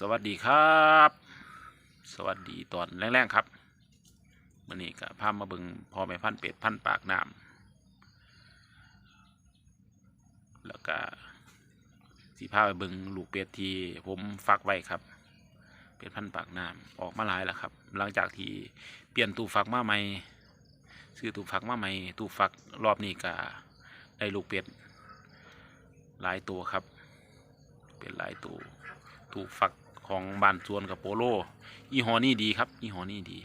สวัสดีครับ สวัสดีตอนแรงๆครับวันนี้ก็พามาเบิงพ่อแม่พันเป็ดพันปากน้ำแล้วก็สีพาไปเบิงลูกเป็ดที่ผมฟักไว้ครับ เป็ดพันปากน้ำออกมาหลายแล้วครับ หลังจากที่เปลี่ยนตู้ฟักมาใหม่ซื้อตู้ฟักมาใหม่ตู้ฟักรอบนี้ก็ได้ลูกเป็ดหลายตัวครับ เป็นหลายตัวถูกฝัก ของบ้านสวนกับโปโลยี่ห้อนี่ดีครับยี่ห้อนี่ดี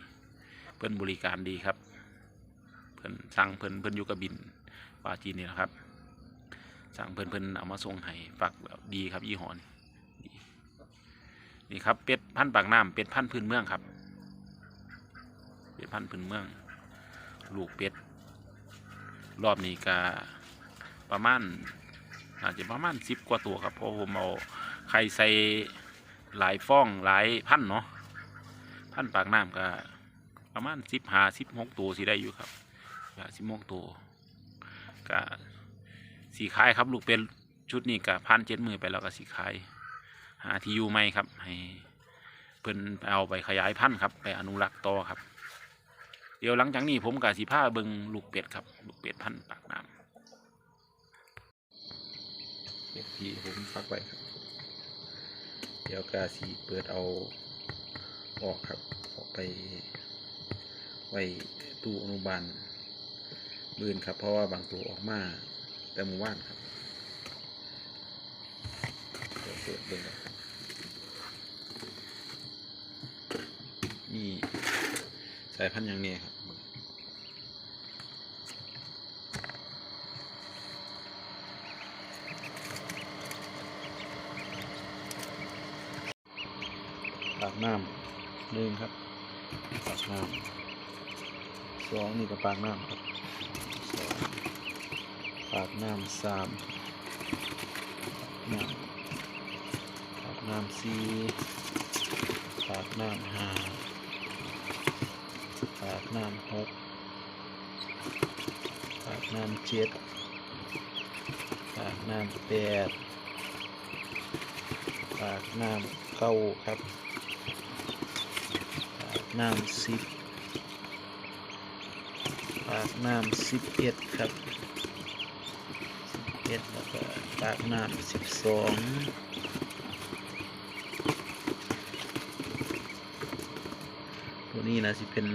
เพิ่อนบริการดีครับ เพิ่อนสั่งเพิ่อนเพิ่อนอยู่กับบินปาจีนนี่แหละครับสั่งเพิ่อนเพิ่อนเอามาส่งให้ฝักแบบดีครับยี่ห้อนี้ดีนี่ครับเป็ดพันปากน้ำเป็ดพันพื้นเมืองครับ เป็ดพันพื้นเมือง ลูกเป็ด รอบนี้ก็ประมาณอาจจะประมาณสิบกว่าตัวครับเพราะผมเอาไข่ใส่ หลายฟองหลายพันเนาะพันปากน้ำก็ประมาณสิบหาสิบหกตัวสิได้อยู่ครับหาสิบหกตัวก็สีขายครับลูกเป็นชุดนี้ก็พันเจ็ดมือไปแล้วก็สีขายหาที่อยู่ไหมครับ ให้เพิ่นเอาไปขยายพันธุ์ครับ ไปอนุรักษ์ต่อครับ เดี๋ยวหลังจากนี้ผมกับสีผ้าเบิงลูกเป็ดครับ ลูกเป็ดพันธุ์ปากน้ำเด็กที่ผมฟักไว้ครับ เดี๋ยวกาสีเปิดเอาออกครับออกไปไว้ตู้อนุบาลมืนครับ เพราะว่าบางตัวออกมาแต่หมู่บ้านครับเดี๋ยวเปิดเบิ่งครับนี่สายพันธุ์อย่างนี้ครับ ปากน้ำหนึ่งครับปากน้ำสองนี่ก็ปากน้ำครับสองปากน้ำสามน้ำปากน้ำสี่ปากน้ำห้าปากน้ำหกปากน้ำเจ็ดปากน้ำแปดปากน้ำเก้าครับ น้ำสิบปากน้ำสิบเอ็ดครับสิบเอ็ดแล้วก็ปากน้ำสิบสองตัวนี้นะสิเป็น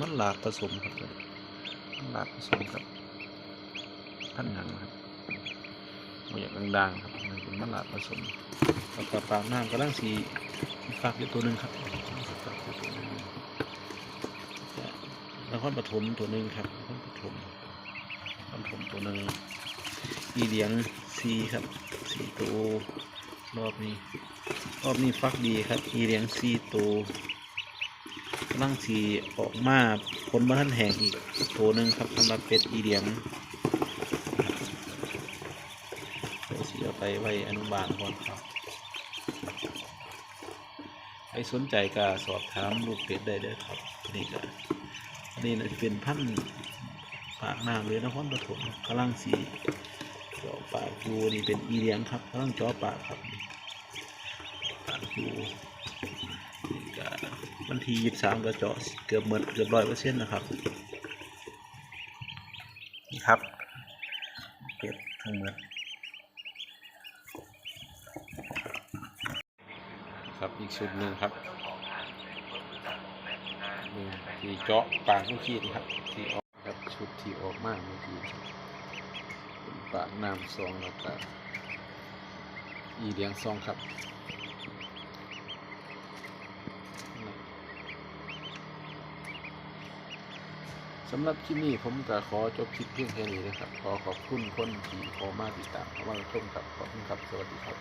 มันหลากผสมครับมันหลากผสมครับพันหนังครับมาอย่างดังๆครับมันเป็นมันหลากผสมแล้วก็ปากน้ำกำลังสีฟักอยู่ตัวหนึ่งครับ นึ่งนครปฐมตัวหนึ่งครับนครปฐมนครปฐมตัวหนึ่งอีเหลียงซีครับซีตัวรอบนี้ รอบนี้ฟักดีครับ อีเหลียงซีตัวกำลังสีออกมาผลมาท่านแห่งอีกตัวหนึ่งครับสำหรับเป็ดอีเหลียงเดี๋ยวสีไปไว้อนุบาลก่อนครับใครสนใจก็สอบถามลูกเป็ดได้เลยครับนี่ก็ นี่นะจะเป็นพันธุ์ปากน้ำเลยนครปฐมกำลังสีเจาะปากดูนี่เป็นอีเลียงครับกำลังเจาะปากครับปากดูนี่ก็วันที่ยี่สามก็เจาะเกือบหมดเกือบร้อยเปอร์เซ็นต์นะครับนี่ครับเป็ดทั้งหมดครับอีกชุดหนึ่งครับนี่ ที่เจาะปากเมื่อกี้นะครับที่ออกครับชุดที่ออกมากเมื่อกี้ครับเป็นปากน้ำซองแล้วก็อีเลี้ยงซองครับสำหรับคลิปนี้ผมก็ขอจบคลิปเพียงแค่นี้นะครับ ขอขอบคุณคนที่ขอมาติดตามเข้ามาชมครับ ขอบคุณครับ สวัสดีครับ